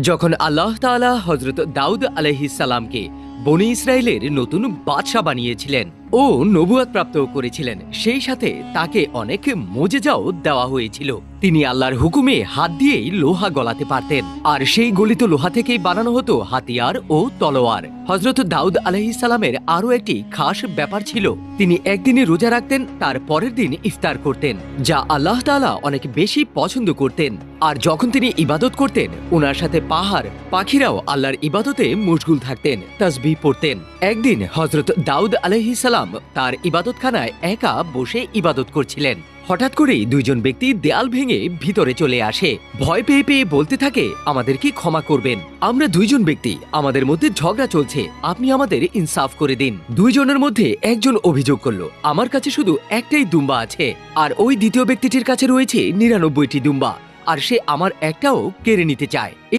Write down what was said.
যখন আল্লাহ তালা হজরত দাউদ আলহিসাল্লামকে বনি ইসরায়েলের নতুন বাদশাহ বানিয়েছিলেন ও নবুয়াত প্রাপ্ত করেছিলেন। সেই সাথে তাকে অনেক মোজেজাও দেওয়া হয়েছিল। তিনি আল্লাহর হুকুমে হাত দিয়েই লোহা গলাতে পারতেন। আর সেই গলিত লোহা থেকেই বানানো হতো হাতিয়ার ও তলোয়ার। হজরত দাউদ আলহিসাল্লামের আরও একটি খাস ব্যাপার ছিল। তিনি একদিনে রোজা রাখতেন, তার পরের দিন ইফতার করতেন, যা আল্লাহ তালা অনেক বেশি পছন্দ করতেন। আর যখন তিনি ইবাদত করতেন ওনার সাথে পাহাড়, পাখিরাও আল্লাহর ইবাদতে মশগুল থাকতেন। তাসবিহ পড়তেন। একদিন হজরত দাউদ আলহিসাল্লাম তার ইবাদতখানায় একা বসে ইবাদত করছিলেন। হঠাৎ করেই দুইজন ব্যক্তি দেয়াল ভেঙে ভিতরে চলে আসে। ভয় পেয়ে পেয়ে বলতে থাকে আমাদেরকে ক্ষমা করবেন? আমরা দুইজন ব্যক্তি, আমাদের মধ্যে ঝগড়া চলছে। আপনি আমাদের ইনসাফ করে দিন। দুইজনের মধ্যে একজন অভিযোগ করল, আমার কাছে শুধু একটাই দুম্বা আছে, আর ওই দ্বিতীয় ব্যক্তিটির কাছে রয়েছে নিরানব্বইটি দুম্বা, আর সে আমার একটাও কেড়ে নিতে চায়।